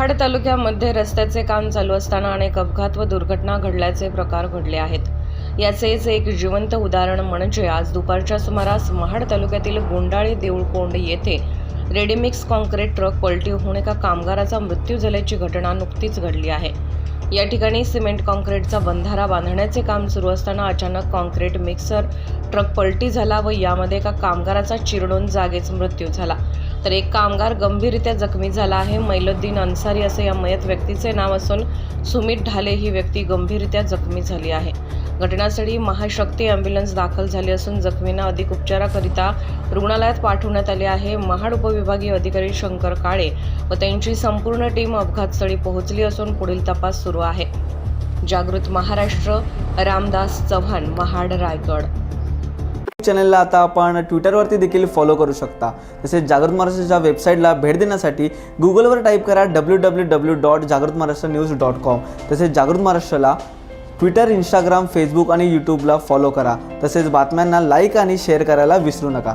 तालुक्यामध्ये रस्त्याचे काम चालू असताना अनेक अपघात व दुर्घटना घडल्याचे प्रकार घडले आहेत. याचेच एक जिवंत उदाहरण म्हणजे आज दुपारच्या सुमारास महाड तालुक्यातील गोंडाळी देऊळकोंड येथे रेडीमिक्स कॉन्क्रीट ट्रक पलटी होऊन एका कामगाराचा मृत्यू झाल्याची घटना नुकतीच घडली आहे. या ठिकाणी सिमेंट कॉन्क्रीटचा बंधारा बांधण्याचे काम सुरू असताना अचानक कॉन्क्रीट मिक्सर ट्रक पलटी झाला व यामध्ये एका कामगाराचा चिरडून जागेच मृत्यू झाला. तर एक कामगार गंभीररित्या जखमी झाला आहे. मैलुद्दीन अन्सारी असे या मयत व्यक्तीचे नाव असून सुमित ढाले ही व्यक्ती गंभीररित्या जखमी झाली आहे. घटनास्थळी महाशक्ती ॲम्ब्युलन्स दाखल झाली असून जखमींना अधिक उपचाराकरिता रुग्णालयात पाठवण्यात आले आहे. महाड उपविभागीय अधिकारी शंकर काळे व त्यांची संपूर्ण टीम अपघातस्थळी पोहोचली असून पुढील तपास सुरू आहे. जागृत महाराष्ट्र रामदास चव्हाण महाड रायगड. चॅनलला आता आपण ट्विटरवरती देखील फॉलो करू शकता. तसेच जागृत महाराष्ट्राच्या वेबसाईटला भेट देण्यासाठी गुगलवर टाईप करा डब्ल्यू डब्ल्यू डब्ल्यू डॉट जागृत महाराष्ट्र न्यूज डॉट कॉम तसेच जागृत महाराष्ट्राला ट्विटर इंस्टाग्राम फेसबुक आणि यूट्यूबला फॉलो करा. तसेच बातम्यांना लाईक आणि शेअर करायला विसरू नका.